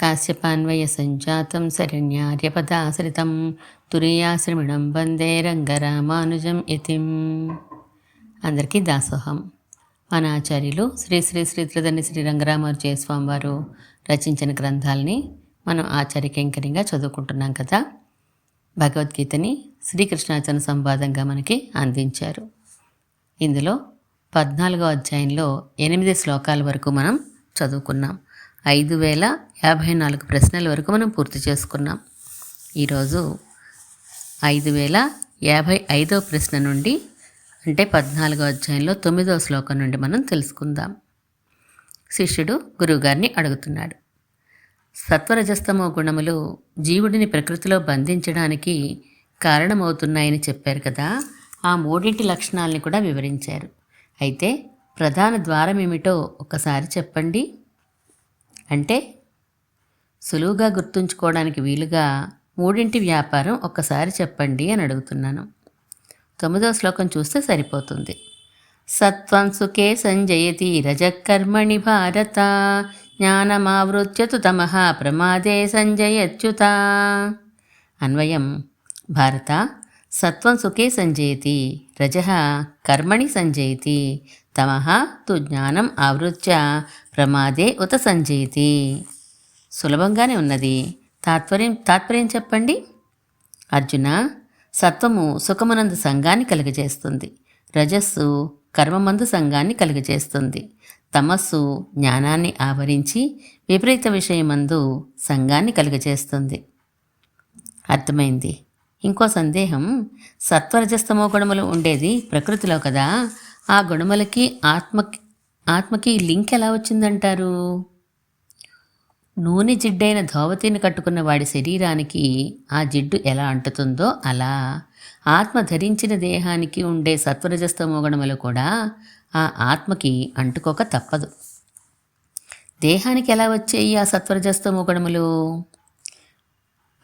కాశ్యపాన్వయ సంజాతం శరణ్యార్యపదాశ్రితం తురీయాశ్రమిణం వందే రంగరామానుజం ఇతిం అందరికీ దాసోహం. మన ఆచార్యులు శ్రీ శ్రీ శ్రీ త్రిదని శ్రీ రంగరామానుజయ స్వామి వారు రచించిన గ్రంథాలని మనం ఆచార్యకేంకరంగా చదువుకుంటున్నాం కదా. భగవద్గీతని శ్రీకృష్ణాచరణ సంవాదంగా మనకి అందించారు. ఇందులో పద్నాలుగో అధ్యాయంలో ఎనిమిది శ్లోకాల వరకు మనం చదువుకున్నాం. ఐదు వేల యాభై నాలుగు ప్రశ్నల వరకు మనం పూర్తి చేసుకున్నాం. ఈరోజు ఐదు వేల యాభై ఐదో ప్రశ్న నుండి అంటే పద్నాలుగో అధ్యాయంలో తొమ్మిదో శ్లోకం నుండి మనం తెలుసుకుందాం. శిష్యుడు గురువుగారిని అడుగుతున్నాడు సత్వరజస్తమో గుణములు జీవుడిని ప్రకృతిలో బంధించడానికి కారణమవుతున్నాయని చెప్పారు కదా. ఆ మూడింటి లక్షణాలని కూడా వివరించారు. అయితే ప్రధాన ద్వారం ఏమిటో ఒకసారి చెప్పండి. అంటే సులువుగా గుర్తుంచుకోవడానికి వీలుగా మూడింటి వ్యాపారం ఒక్కసారి చెప్పండి అని అడుగుతున్నాను. తొమ్మిదో శ్లోకం చూస్తే సరిపోతుంది. సత్వం సుఖే సంజయతి రజకర్మణి భారత జ్ఞానమావృత్యతు తమ ప్రమాదే సంజయత్యుత. అన్వయం భారత సత్వం సుఖే సంజయతి రజ కర్మణి సంజయతి తమ తు జ్ఞానం ఆవృత్య ప్రమాదే ఉత సంజయతి సులభంగానే ఉన్నది. తాత్పర్యం తాత్పర్యం చెప్పండి? అర్జున సత్వము సుఖమునందు సంఘాన్ని కలుగజేస్తుంది. రజస్సు కర్మమందు సంఘాన్ని కలుగజేస్తుంది. తమస్సు జ్ఞానాన్ని ఆవరించి విపరీత విషయమందు సంఘాన్ని కలుగజేస్తుంది. అర్థమైంది. ఇంకో సందేహం సత్వరజస్తమో గుణములు ఉండేది ప్రకృతిలో కదా. ఆ గుణములకి ఆత్మకి ఆత్మకి లింక్ ఎలా వచ్చిందంటారు? నూనె జిడ్డైన ధోవతిని కట్టుకున్న వాడి శరీరానికి ఆ జిడ్డు ఎలా అంటుతుందో అలా ఆత్మ ధరించిన దేహానికి ఉండే సత్వరజస్తమోగణములు కూడా ఆ ఆత్మకి అంటుకోక తప్పదు. దేహానికి ఎలా వచ్చాయి ఆ సత్వరజస్తమోగణములు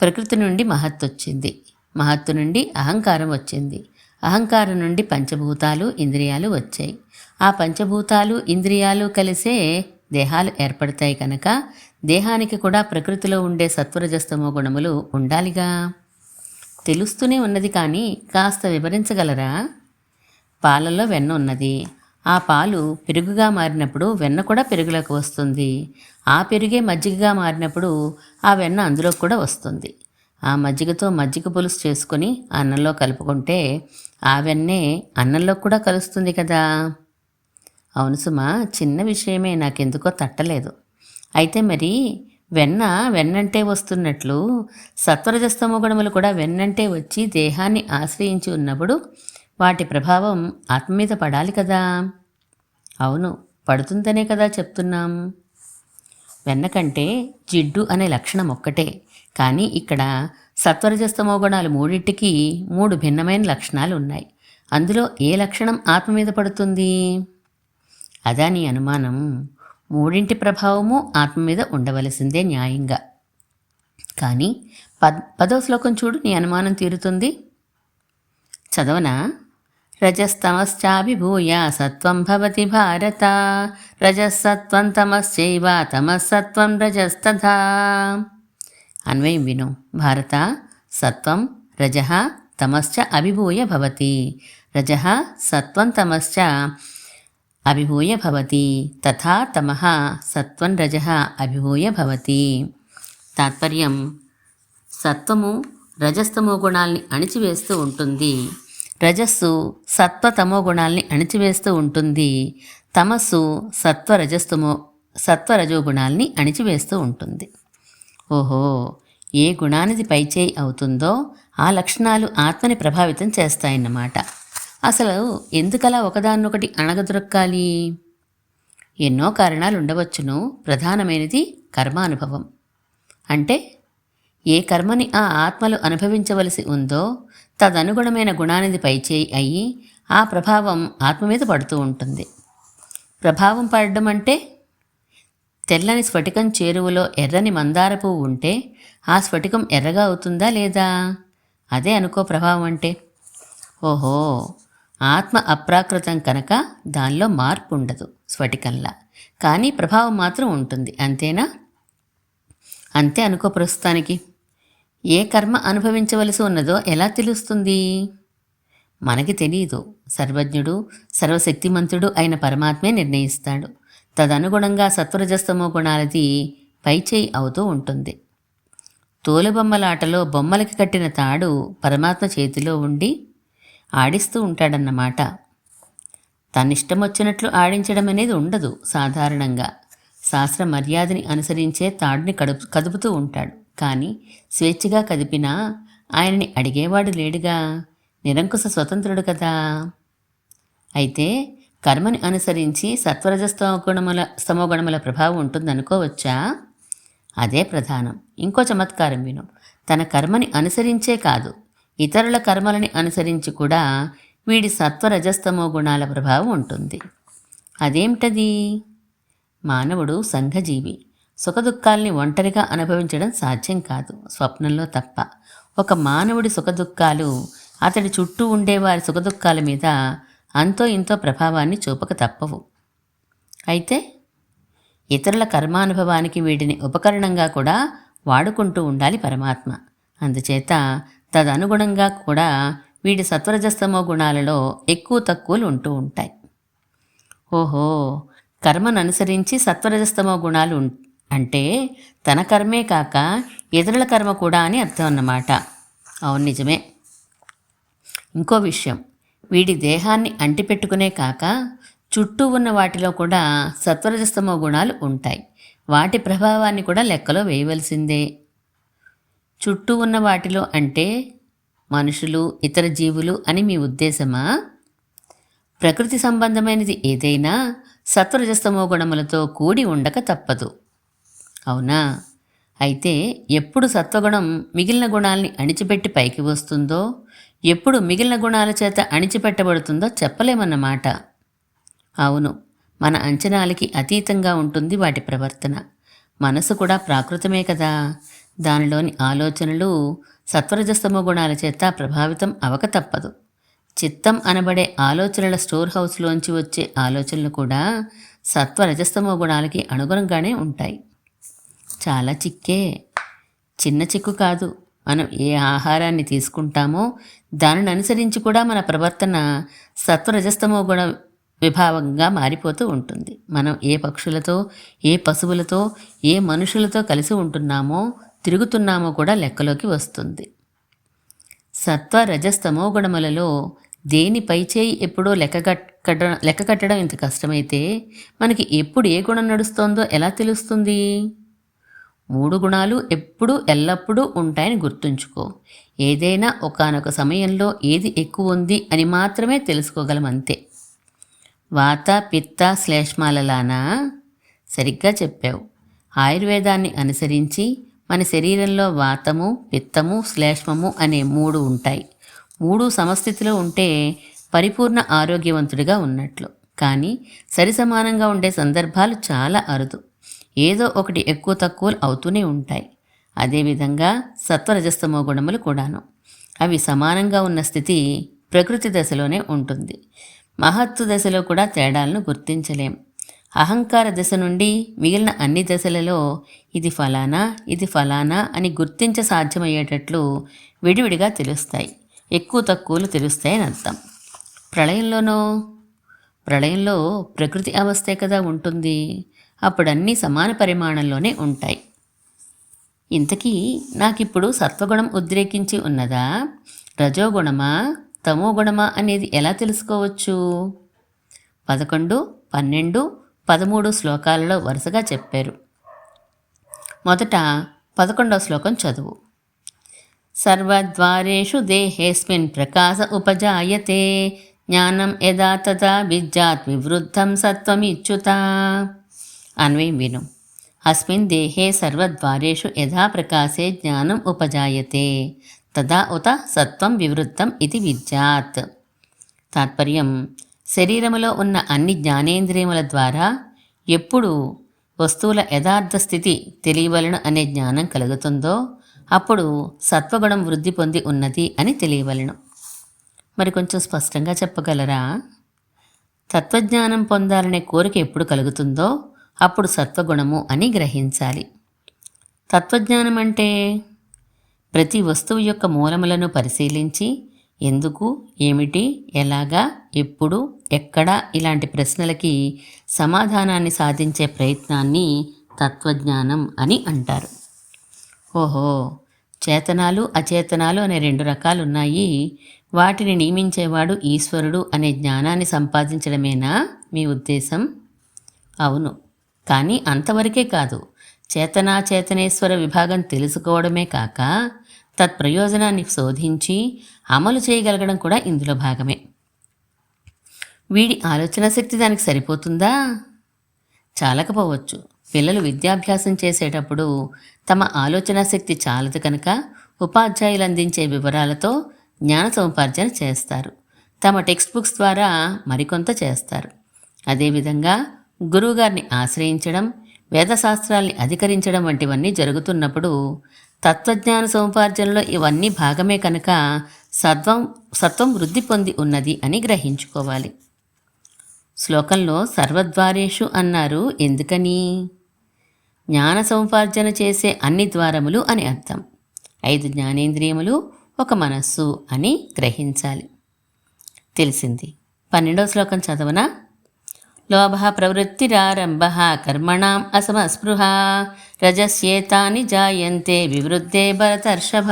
ప్రకృతి నుండి మహత్తు వచ్చింది. మహత్తు నుండి అహంకారం వచ్చింది. అహంకారం నుండి పంచభూతాలు ఇంద్రియాలు వచ్చాయి. ఆ పంచభూతాలు ఇంద్రియాలు కలిసే దేహాలు ఏర్పడతాయి కనుక దేహానికి కూడా ప్రకృతిలో ఉండే సత్వరజస్తమో గుణములు ఉండాలిగా. తెలుస్తూనే ఉన్నది కానీ కాస్త వివరించగలరా? పాలలో వెన్న ఉన్నది. ఆ పాలు పెరుగుగా మారినప్పుడు వెన్న కూడా పెరుగులోకి వస్తుంది. ఆ పెరుగే మజ్జిగగా మారినప్పుడు ఆ వెన్న అందులోకి కూడా వస్తుంది. ఆ మజ్జిగతో మజ్జిగ పులుసు చేసుకొని అన్నంలో కలుపుకుంటే ఆ అన్నంలో కూడా కలుస్తుంది కదా. అవును సుమా చిన్న విషయమే నాకెందుకో తట్టలేదు. అయితే మరి వెన్న వెన్నంటే వస్తున్నట్లు సత్వరజస్తమ గుణములు కూడా వెన్నంటే వచ్చి దేహాన్ని ఆశ్రయించి ఉన్నప్పుడు వాటి ప్రభావం ఆత్మ మీద పడాలి కదా. అవును పడుతుందనే కదా చెప్తున్నాం. వెన్న కంటే జిడ్డు అనే లక్షణం ఒక్కటే కానీ ఇక్కడ సత్వరజస్తమో గుణాలు మూడింటికి మూడు భిన్నమైన లక్షణాలు ఉన్నాయి అందులో ఏ లక్షణం ఆత్మ మీద పడుతుంది? అదా నీ అనుమానం. మూడింటి ప్రభావము ఆత్మ మీద ఉండవలసిందే న్యాయంగా. కానీ పద్ పదో శ్లోకం చూడు నీ అనుమానం తీరుతుంది. చదవనా? రజస్తమశ్చాభిభూయ సత్వం భవతి భారత. రజసత్వం తమశ్చైవ తమస్సత్వం రజస్తథా. అన్వయం విను. భారత సత్వం రజ తమశ్చ అభిభూయ భవతి. రజ సత్వం తమశ్చ అభిభూయ భవతి. తథా తమః సత్వం రజ అభిభూయ భవతి. తాత్పర్యం సత్వము రజస్తమో గుణాల్ని అణిచివేస్తూ ఉంటుంది. రజస్సు సత్వతమో గుణాల్ని అణిచివేస్తూ ఉంటుంది. తమస్సు సత్వ రజస్తమో సత్వ గుణాల్ని అణిచివేస్తూ ఉంటుంది. ఓహో ఏ గుణానిది పైచేయి అవుతుందో ఆ లక్షణాలు ఆత్మని ప్రభావితం చేస్తాయన్నమాట. అసలు ఎందుకలా ఒకదాన్నొకటి అణగదొరక్కాలి? ఎన్నో కారణాలు ఉండవచ్చును ప్రధానమైనది కర్మానుభవం. అంటే ఏ కర్మని ఆ ఆత్మలు అనుభవించవలసి ఉందో తదనుగుణమైన గుణానిది పైచేయి అయ్యి ఆ ప్రభావం ఆత్మ మీద పడుతూ ఉంటుంది. ప్రభావం పడడం అంటే తెల్లని స్ఫటికం చేరువలో ఎర్రని మందార పువ్వు ఉంటే ఆ స్ఫటికం ఎర్రగా అవుతుందా లేదా? అదే అనుకో ప్రభావం అంటే. ఓహో ఆత్మ అప్రాకృతం కనుక దానిలో మార్పు ఉండదు స్ఫటికంలా. కానీ ప్రభావం మాత్రం ఉంటుంది అంతేనా? అంతే అనుకో ప్రస్తుతానికి. ఏ కర్మ అనుభవించవలసి ఉన్నదో ఎలా తెలుస్తుంది? మనకి తెలియదు సర్వజ్ఞుడు సర్వశక్తిమంతుడు అయిన పరమాత్మే నిర్ణయిస్తాడు. తదనుగుణంగా సత్వరజస్తమో గుణాలది పైచేయి అవుతూ ఉంటుంది. తోలుబొమ్మలాటలో బొమ్మలకి కట్టిన తాడు పరమాత్మ చేతిలో ఉండి ఆడిస్తూ ఉంటాడన్నమాట. తనిష్టం వచ్చినట్లు ఆడించడం అనేది ఉండదు సాధారణంగా. శాస్త్ర మర్యాదని అనుసరించే తాడుని కడుపు కదుపుతూ ఉంటాడు. కానీ స్వేచ్ఛగా కదిపినా ఆయనని అడిగేవాడు లేడుగా. నిరంకుశ స్వతంత్రుడు కదా. అయితే కర్మని అనుసరించి సత్వరజస్తమగుణముల స్తమోగుణముల ప్రభావం ఉంటుందనుకోవచ్చా అదే ప్రధానం. ఇంకో చమత్కారం విను. తన కర్మని అనుసరించే కాదు ఇతరుల కర్మలని అనుసరించి కూడా వీడి సత్వరజస్తమో గుణాల ప్రభావం ఉంటుంది. అదేమిటది? మానవుడు సంఘజీవి. సుఖదుఖాల్ని ఒంటరిగా అనుభవించడం సాధ్యం కాదు స్వప్నంలో తప్ప. ఒక మానవుడి సుఖదుఖాలు అతడి చుట్టూ ఉండేవారి సుఖదుఖాల మీద అంతో ఇంతో ప్రభావాన్ని చూపక తప్పవు. అయితే ఇతరుల కర్మానుభవానికి వీటిని ఉపకరణంగా కూడా వాడుకుంటూ ఉండాలి పరమాత్మ. అందుచేత తదనుగుణంగా కూడా వీడి సత్వరజస్తమో గుణాలలో ఎక్కువ తక్కువలు ఉంటూ ఉంటాయి. ఓహో! కర్మను అనుసరించి సత్వరజస్తమో గుణాలు అంటే తన కర్మే కాక ఇతరుల కర్మ కూడా అని అర్థం అన్నమాట. అవును నిజమే. ఇంకో విషయం. వీడి దేహాన్ని అంటిపెట్టుకునే కాక చుట్టూ ఉన్న వాటిలో కూడా సత్వరజస్తమో గుణాలు ఉంటాయి. వాటి ప్రభావాన్ని కూడా లెక్కలో వేయవలసిందే. చుట్టూ ఉన్న వాటిలో అంటే మనుషులు ఇతర జీవులు అని మీ ఉద్దేశమా? ప్రకృతి సంబంధమైనది ఏదైనా సత్వరజస్తమో గుణములతో కూడి ఉండక తప్పదు. అవునా? అయితే ఎప్పుడు సత్వగుణం మిగిలిన గుణాల్ని అణిచిపెట్టి పైకి వస్తుందో ఎప్పుడు మిగిలిన గుణాల చేత అణిచిపెట్టబడుతుందో చెప్పలేమన్నమాట. అవును మన అంచనాలకి అతీతంగా ఉంటుంది వాటి ప్రవర్తన. మనసు కూడా ప్రాకృతమే కదా. దానిలోని ఆలోచనలు సత్వరజస్తమ గుణాల చేత ప్రభావితం అవక తప్పదు. చిత్తం అనబడే ఆలోచనల స్టోర్ హౌస్లోంచి వచ్చే ఆలోచనలు కూడా సత్వరజస్తమ గుణాలకి అనుగుణంగానే ఉంటాయి. చాలా చిక్కే. చిన్న చిక్కు కాదు. మనం ఏ ఆహారాన్ని తీసుకుంటామో దానిని అనుసరించి కూడా మన ప్రవర్తన సత్వరజస్తమో గుణ విభావంగా మారిపోతూ ఉంటుంది. మనం ఏ పక్షులతో ఏ పశువులతో ఏ మనుషులతో కలిసి ఉంటున్నామో తిరుగుతున్నామో కూడా లెక్కలోకి వస్తుంది. సత్వ రజస్తమో గుణములలో దేని పైచేయి ఎప్పుడో లెక్క కట్టడం లెక్క కట్టడం ఇంత కష్టమైతే మనకి ఎప్పుడు ఏ గుణం నడుస్తోందో ఎలా తెలుస్తుంది? మూడు గుణాలు ఎప్పుడూ ఎల్లప్పుడూ ఉంటాయని గుర్తుంచుకో. ఏదైనా ఒకానొక సమయంలో ఏది ఎక్కువ ఉంది అని మాత్రమే తెలుసుకోగలం అంతే. వాత పిత్త శ్లేష్మాలలానా? సరిగ్గా చెప్పావు. ఆయుర్వేదాన్ని అనుసరించి మన శరీరంలో వాతము పిత్తము శ్లేష్మము అనే మూడు ఉంటాయి. మూడు సమస్థితిలో ఉంటే పరిపూర్ణ ఆరోగ్యవంతుడిగా ఉన్నట్లు. కానీ సరిసమానంగా ఉండే సందర్భాలు చాలా అరుదు. ఏదో ఒకటి ఎక్కువ తక్కువలు అవుతూనే ఉంటాయి. అదేవిధంగా సత్వరజస్తమో గుణములు కూడాను. అవి సమానంగా ఉన్న స్థితి ప్రకృతి దశలోనే ఉంటుంది. మహత్తు దశలో కూడా తేడాలను గుర్తించలేం. అహంకార దశ నుండి మిగిలిన అన్ని దశలలో ఇది ఫలానా ఇది ఫలానా అని గుర్తించ సాధ్యమయ్యేటట్లు విడివిడిగా తెలుస్తాయి. ఎక్కువ తక్కువలు తెలుస్తాయని అర్థం. ప్రళయంలోనో ప్రళయంలో ప్రకృతి అవస్థే కదా ఉంటుంది. అప్పుడన్నీ సమాన పరిమాణంలోనే ఉంటాయి. ఇంతకీ నాకిప్పుడు సత్వగుణం ఉద్రేకించి ఉన్నదా? రజోగుణమా? తమోగుణమా అనేది ఎలా తెలుసుకోవచ్చు? పదకొండు పన్నెండు పదమూడు శ్లోకాలలో వరుసగా చెప్పారు. మొదట పదకొండవ శ్లోకం చదువు. సర్వద్వారేషు దేహేస్మిన్ ప్రకాశ ఉపజాయతే జ్ఞానం యదా తదా విద్యాత్ వివృద్ధం సత్వమిచ్యుత అన్వయం విను. అస్మిన్ దేహే సర్వద్వారేషు యథా ప్రకాశే జ్ఞానం ఉపజాయతే. తదా ఉత సత్వం వివృద్ధం ఇది విద్యాత్. తాత్పర్యం. శరీరములో ఉన్న అన్ని జ్ఞానేంద్రియముల ద్వారా ఎప్పుడు వస్తువుల యథార్థ స్థితి తెలియవలను అనే జ్ఞానం కలుగుతుందో అప్పుడు సత్వగుణం వృద్ధి పొంది ఉన్నది అని తెలియవలను. మరి కొంచెం స్పష్టంగా చెప్పగలరా? తత్వజ్ఞానం పొందాలనే కోరిక ఎప్పుడు కలుగుతుందో అప్పుడు సత్వగుణము అని గ్రహించాలి. తత్వజ్ఞానం అంటే ప్రతి వస్తువు యొక్క మూలములను పరిశీలించి ఎందుకు ఏమిటి ఎలాగా ఎప్పుడు ఎక్కడ ఇలాంటి ప్రశ్నలకి సమాధానాన్ని సాధించే ప్రయత్నాన్ని తత్వజ్ఞానం అని అంటారు. ఓహో చేతనాలు అచేతనాలు అనే రెండు రకాలు ఉన్నాయి వాటిని నియమించేవాడు ఈశ్వరుడు అనే జ్ఞానాన్ని సంపాదించడమేనా మీ ఉద్దేశం? అవును. కానీ అంతవరకే కాదు. చేతనాచేతనేశ్వర విభాగం తెలుసుకోవడమే కాక తత్ప్రయోజనాన్ని శోధించి అమలు చేయగలగడం కూడా ఇందులో భాగమే. వీడి ఆలోచన శక్తి దానికి సరిపోతుందా? చాలకపోవచ్చు. పిల్లలు విద్యాభ్యాసం చేసేటప్పుడు తమ ఆలోచన శక్తి చాలదు కనుక ఉపాధ్యాయులు అందించే వివరాలతో జ్ఞాన సముపార్జన చేస్తారు. తమ టెక్స్ట్ బుక్స్ ద్వారా మరికొంత చేస్తారు. అదేవిధంగా గురువుగారిని ఆశ్రయించడం వేదశాస్త్రాల్ని అధికరించడం వంటివన్నీ జరుగుతున్నప్పుడు తత్వజ్ఞాన సముపార్జనలో ఇవన్నీ భాగమే కనుక సత్వం సత్వం వృద్ధి పొంది ఉన్నది అని గ్రహించుకోవాలి. శ్లోకంలో సర్వద్వారేషు అన్నారు ఎందుకని? జ్ఞాన సముపార్జన చేసే అన్ని ద్వారములు అని అర్థం. ఐదు జ్ఞానేంద్రియములు ఒక మనస్సు అని గ్రహించాలి. తెలిసింది. పన్నెండవ శ్లోకం చదవనా? లోభ ప్రవృత్తిరారంభ కర్మణాం అసమస్పృహ రజస్యేతాని జాయంతే వివృద్ధే భరతర్షభ.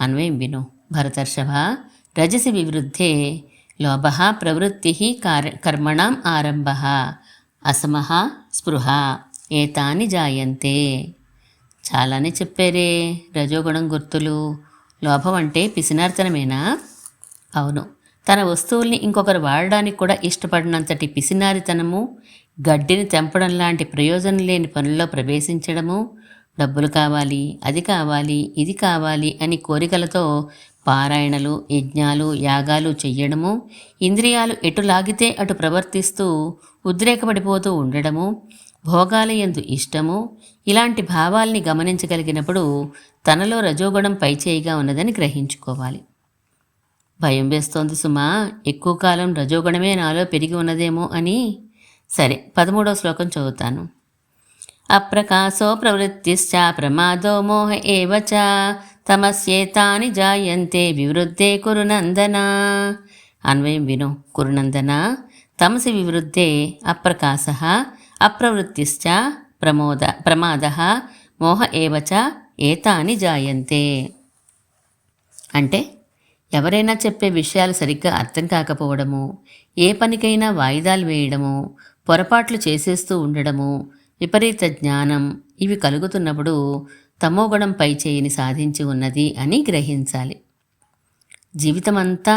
అన్వయం విను భరతర్షభ రజసి వివృద్ధే లోభ ప్రవృత్తి కార్య కర్మణాం ఆరంభ అసమ స్పృహ ఏతాని జాయంతే. చాలానే చెప్పారే రజోగుణం గుర్తులు లోభం అంటే పిసినార్తనమేనా? అవును. తన వస్తువుల్ని ఇంకొకరు వాడడానికి కూడా ఇష్టపడినంతటి పిసినారితనము గడ్డిని తెంపడం లాంటి ప్రయోజనం లేని పనుల్లో ప్రవేశించడము డబ్బులు కావాలి అది కావాలి ఇది కావాలి అని కోరికలతో పారాయణలు యజ్ఞాలు యాగాలు చెయ్యడము ఇంద్రియాలు ఎటు లాగితే అటు ప్రవర్తిస్తూ ఉద్రేకపడిపోతూ ఉండడము భోగాలయందు ఇష్టము ఇలాంటి భావాల్ని గమనించగలిగినప్పుడు తనలో రజోగుణం పైచేయిగా ఉన్నదని గ్రహించుకోవాలి. భయం వేస్తోంది సుమా. ఎక్కువ కాలం రజోగుణమే నాలో పెరిగి ఉన్నదేమో అని. సరే పదమూడవ శ్లోకం చదువుతాను. అప్రకాశో ప్రవృత్తిశ్చ ప్రమాదో మోహ ఏవచ చ. తమస్యేతాని జాయంతే వివృద్ధే కురునందన అన్వయం విను కురునందన తమసి వివృద్ధే అప్రకాశ అప్రవృత్తిశ్చ ప్రమోద ప్రమాద మోహ ఏవచ ఏతాని జాయంతే. అంటే ఎవరైనా చెప్పే విషయాలు సరిగ్గా అర్థం కాకపోవడము ఏ పనికైనా వాయిదాలు వేయడము పొరపాట్లు చేసేస్తూ ఉండడము విపరీత జ్ఞానం ఇవి కలుగుతున్నప్పుడు తమోగుణం పై చేయిని సాధించి ఉన్నది అని గ్రహించాలి. జీవితమంతా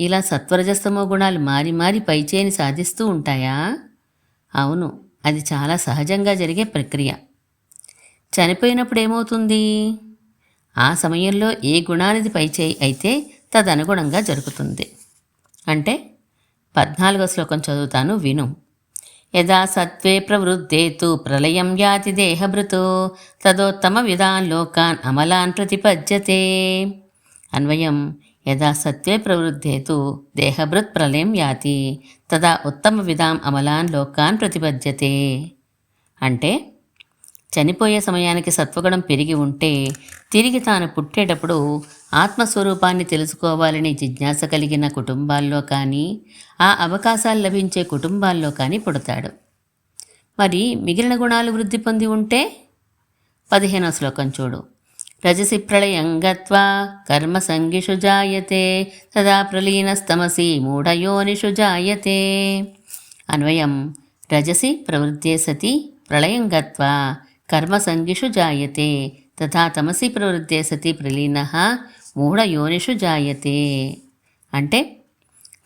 ఇలా సత్వరజస్తమో గుణాలు మారి మారి పైచేయిని సాధిస్తూ ఉంటాయా? అవును అది చాలా సహజంగా జరిగే ప్రక్రియ. చనిపోయినప్పుడు ఏమవుతుంది? ఆ సమయంలో ఏ గుణానిది పైచేయి అయితే తదనుగుణంగా జరుగుతుంది. అంటే పద్నాలుగో శ్లోకం చదువుతాను విను. యదా సత్వే ప్రవృద్ధే తు ప్రళయం యాతి దేహభృతో తదోత్తమ విధాన్ లోకాన్ అమలాన్ ప్రతిపద్యతే. అన్వయం యదా సత్వే ప్రవృద్ధే తు దేహభృత్ ప్రళయం యాతి తదా ఉత్తమ విధాం అమలాన్ లోకాన్ ప్రతిపద్యతే. అంటే చనిపోయే సమయానికి సత్వగుణం పెరిగి ఉంటే తిరిగి తాను పుట్టేటప్పుడు ఆత్మస్వరూపాన్ని తెలుసుకోవాలని జిజ్ఞాస కలిగిన కుటుంబాల్లో కానీ ఆ అవకాశాలు లభించే కుటుంబాల్లో కానీ పుడతాడు. మరి మిగిలిన గుణాలు వృద్ధి పొంది ఉంటే? పదిహేనో శ్లోకం చూడు. రజసి ప్రళయం గత్వా కర్మ సంగిషు జాయతే తదా ప్రలీనస్తమసి మూఢయోనిషు జాయతే. అన్వయం. రజసి ప్రవృత్తే సతి ప్రళయం గత్వా కర్మ సంఘిషు జాయతే తథా తమసి ప్రవృత్తే సతి ప్రలీన మూఢయోనిషు జాయతే అంటే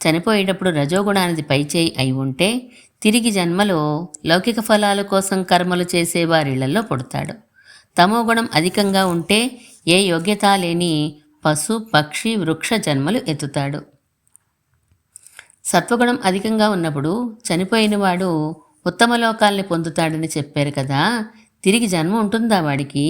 చనిపోయేటప్పుడు రజోగుణానికి పైచేయి అయి ఉంటే తిరిగి జన్మలో లౌకిక ఫలాల కోసం కర్మలు చేసే వారిళ్ళలో పుడతాడు. తమోగుణం అధికంగా ఉంటే ఏ యోగ్యత లేని పశు పక్షి వృక్ష జన్మలు ఎత్తుతాడు. సత్వగుణం అధికంగా ఉన్నప్పుడు చనిపోయినవాడు ఉత్తమ లోకాల్ని పొందుతాడని చెప్పారు కదా తిరిగి జన్మ ఉంటుందా వాడికి?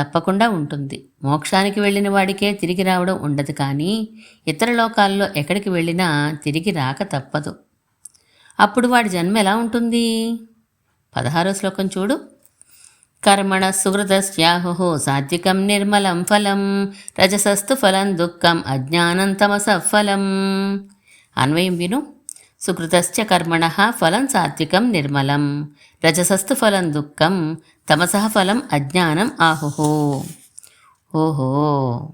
తప్పకుండా ఉంటుంది. మోక్షానికి వెళ్ళిన వాడికే తిరిగి రావడం ఉండదు కానీ ఇతర లోకాల్లో ఎక్కడికి వెళ్ళినా తిరిగి రాక తప్పదు. అప్పుడు వాడి జన్మ ఎలా ఉంటుంది? పదహారో శ్లోకం చూడు. కర్మణ సుహృతస్యాహుః సాత్వికం నిర్మలం ఫలం రజసస్తు ఫలం దుఃఖం అజ్ఞానం తమస ఫలం. అన్వయం విను. సుకృతశ్చ కర్మణ ఫలం సాత్వికం నిర్మలం రజసస్తు ఫలం దుఃఖం తమసహ ఫలం అజ్ఞానం ఆహోహో. ఓహో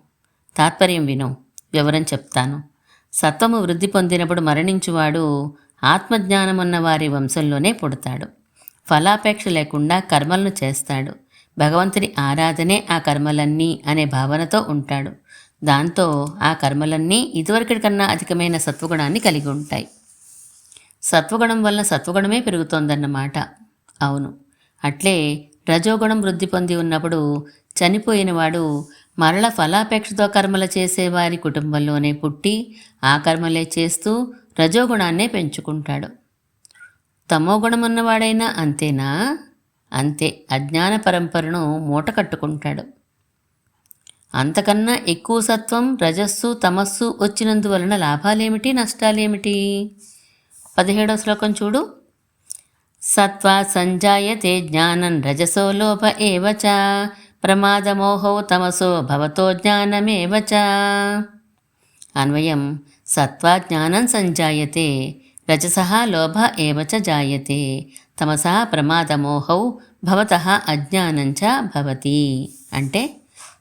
తాత్పర్యం విను వివరం చెప్తాను. సత్వము వృద్ధి పొందినప్పుడు మరణించువాడు ఆత్మజ్ఞానమున్న వారి వంశంలోనే పుడతాడు. ఫలాపేక్ష లేకుండా కర్మలను చేస్తాడు. భగవంతుని ఆరాధనే ఆ కర్మలన్నీ అనే భావనతో ఉంటాడు. దాంతో ఆ కర్మలన్నీ ఇదివరకటి కన్నా అధికమైన సత్వగుణాన్ని కలిగి ఉంటాయి. సత్వగుణం వల్ల సత్వగుణమే పెరుగుతోందన్నమాట. అవును అట్లే రజోగుణం వృద్ధి పొంది ఉన్నప్పుడు చనిపోయినవాడు మరల ఫలాపేక్షతో కర్మలు చేసేవారి కుటుంబంలోనే పుట్టి ఆ కర్మలే చేస్తూ రజోగుణాన్నే పెంచుకుంటాడు. తమోగుణం ఉన్నవాడైనా అంతేనా? అంతే. అజ్ఞాన పరంపరను మూట కట్టుకుంటాడు. అంతకన్నా ఎక్కువ సత్వం రజస్సు తమస్సు వచ్చినందువలన లాభాలేమిటి నష్టాలేమిటి? పదిహేడవ శ్లోకం చూడు. సత్వా సంజాయతే జ్ఞానం రజసో లోభ ఏవ చ. ప్రమాదమోహో తమసో భవతో జ్ఞానమేవ చ. అన్వయం సత్వా జ్ఞానం సంజాయతే రజస లోభ ఏవ చ జాయతే తమస ప్రమాదమోహౌ భవత అజ్ఞానంచ భవతి. అంటే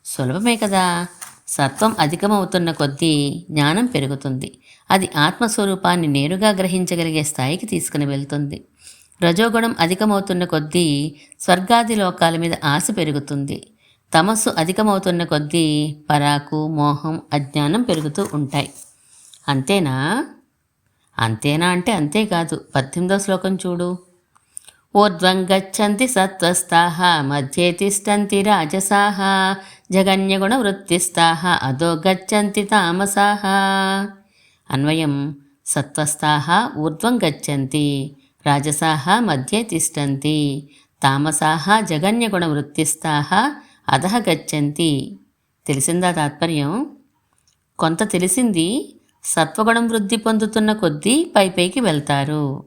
సులభమే కదా. సత్వం అధికమవుతున్న కొద్దీ జ్ఞానం పెరుగుతుంది. అది ఆత్మస్వరూపాన్ని నేరుగా గ్రహించగలిగే స్థాయికి తీసుకుని వెళ్తుంది. రజోగుణం అధికమవుతున్న కొద్దీ స్వర్గాది లోకాల మీద ఆశ పెరుగుతుంది. తమస్సు అధికమవుతున్న కొద్దీ పరాకు మోహం అజ్ఞానం పెరుగుతూ ఉంటాయి. అంతేనా? అంతేనా అంటే అంతేకాదు పద్దెనిమిదో శ్లోకం చూడు. ఊర్ధ్వం గచ్చంతి సత్వస్థాహ మధ్యే తిష్టంతి రాజసాహ జగన్యగుణ వృత్తిస్థాహ అధో గచ్చంతి తామసాహ. అన్వయం సత్వస్థాహ ఊర్ధ్వం గచ్చంతి రాజసాహ మధ్యే తిష్టంతి తామసాः జగన్యగుణవృత్తిస్థాः అధహ గచ్చంతి. తెలిసిందా తాత్పర్యం? కొంత తెలిసింది సత్వగుణం వృద్ధి పొందుతున్న కొద్దీ పైపైకి వెళ్తారు.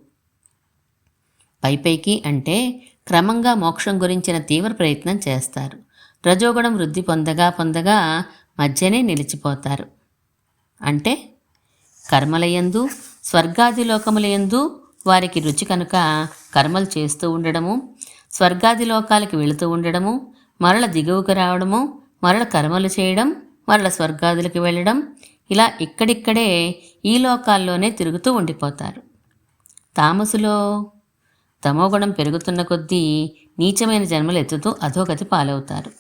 పైపైకి అంటే క్రమంగా మోక్షం గురించిన తీవ్ర ప్రయత్నం చేస్తారు. రజోగుణం వృద్ధి పొందగా పొందగా మధ్యనే నిలిచిపోతారు. అంటే కర్మలయందు స్వర్గాది లోకములయందు వారికి రుచి కనుక కర్మలు చేస్తూ ఉండడము స్వర్గాది లోకాలకి వెళుతూ ఉండడము మరల దిగువకు రావడము మరల కర్మలు చేయడం మరల స్వర్గాదులకి వెళ్ళడం ఇలా ఇక్కడిక్కడే ఈ లోకాల్లోనే తిరుగుతూ ఉండిపోతారు. తామసులో తమోగుణం పెరుగుతున్న కొద్దీ నీచమైన జన్మలు ఎత్తుతూ అధోగతి పాలవుతారు.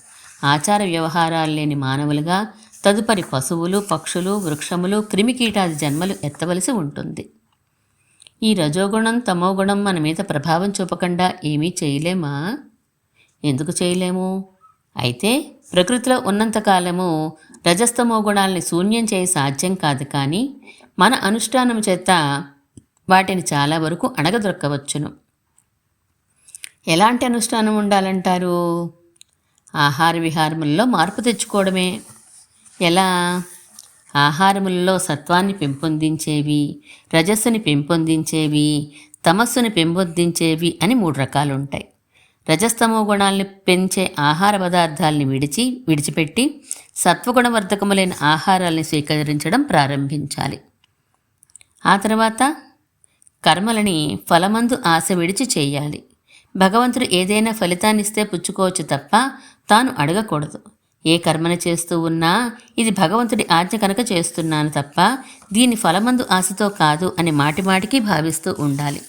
ఆచార వ్యవహారాలు లేని మానవులుగా తదుపరి పశువులు పక్షులు వృక్షములు క్రిమికీటాది జన్మలు ఎత్తవలసి ఉంటుంది. ఈ రజోగుణం తమోగుణం మన మీద ప్రభావం చూపకుండా ఏమీ చేయలేమా? ఎందుకు చేయలేము? అయితే ప్రకృతిలో ఉన్నంతకాలము రజస్తమో గుణాల్ని శూన్యం చేయ సాధ్యం కాదు కానీ మన అనుష్ఠానం చేత వాటిని చాలా వరకు అణగదొక్కవచ్చును. ఎలాంటి అనుష్ఠానం ఉండాలంటారు? ఆహార విహారముల్లో మార్పు తెచ్చుకోవడమే. ఎలా? ఆహారములలో సత్వాన్ని పెంపొందించేవి రజస్సుని పెంపొందించేవి తమస్సుని పెంపొందించేవి అని మూడు రకాలు ఉంటాయి రజస్తమో గుణాల్ని పెంచే ఆహార పదార్థాలని విడిచి విడిచిపెట్టి సత్వగుణవర్ధకములైన ఆహారాల్ని స్వీకరించడం ప్రారంభించాలి. ఆ తర్వాత కర్మలని ఫలమందు ఆశ విడిచి చేయాలి. భగవంతుడు ఏదైనా ఫలితాన్నిస్తే పుచ్చుకోవచ్చు తప్ప తాను అడగకూడదు. ఏ కర్మను చేస్తూ ఉన్నా ఇది భగవంతుడి ఆజ్ఞ కనుక చేస్తున్నాను తప్ప దీని ఫలమందు ఆశతో కాదు అని మాటిమాటికి భావిస్తూ ఉండాలి.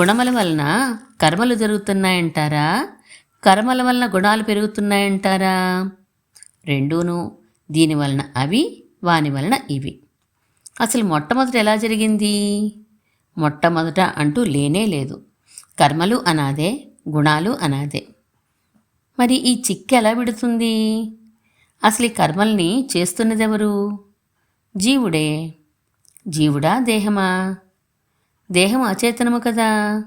గుణముల వలన కర్మలు జరుగుతున్నాయంటారా? కర్మల వలన గుణాలు పెరుగుతున్నాయంటారా? రెండూను దీని వలన అవి వాని వలన ఇవి. అసలు మొట్టమొదట ఎలా జరిగింది? మొట్టమొదట అంటూ లేనే లేదు. కర్మలు అనాదే గుణాలు అనాదే. మరి ఈ చిక్కు ఎలా విడుతుంది? అసలు ఈ కర్మల్ని చేస్తున్నదెవరు? జీవుడే. జీవుడా దేహమా? దేహం అచేతనము కదా.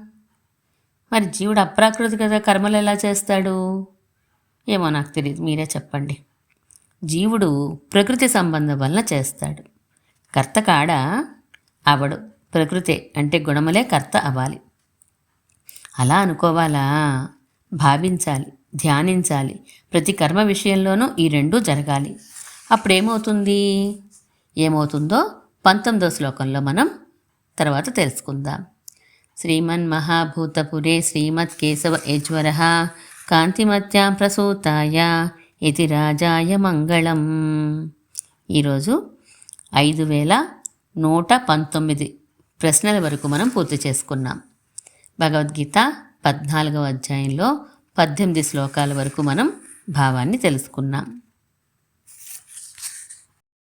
మరి జీవుడు అప్రాకృతి కదా కర్మలు ఎలా చేస్తాడు? ఏమో నాకు తెలియదు మీరే చెప్పండి. జీవుడు ప్రకృతి సంబంధం వలన చేస్తాడు. కర్త కాడ అవడు. ప్రకృతే అంటే గుణములే కర్త అవ్వాలి. అలా అనుకోవాలా? భావించాలి. ధ్యానించాలి. ప్రతి కర్మ విషయంలోనూ ఈ రెండూ జరగాలి. అప్పుడేమవుతుంది? ఏమవుతుందో పంతొమ్మిదో శ్లోకంలో మనం తర్వాత తెలుసుకుందాం. శ్రీమన్ మహాభూతపురే శ్రీమత్ కేశవ యజ్వర కాంతిమత్యాం ప్రసూతాయ ఇది రాజాయ మంగళం. ఈరోజు ఐదు వేల నూట పంతొమ్మిది ప్రశ్నల వరకు మనం పూర్తి చేసుకున్నాం. భగవద్గీత పద్నాలుగవ అధ్యాయంలో పద్దెనిమిది శ్లోకాల వరకు మనం భావాన్ని తెలుసుకున్నాం.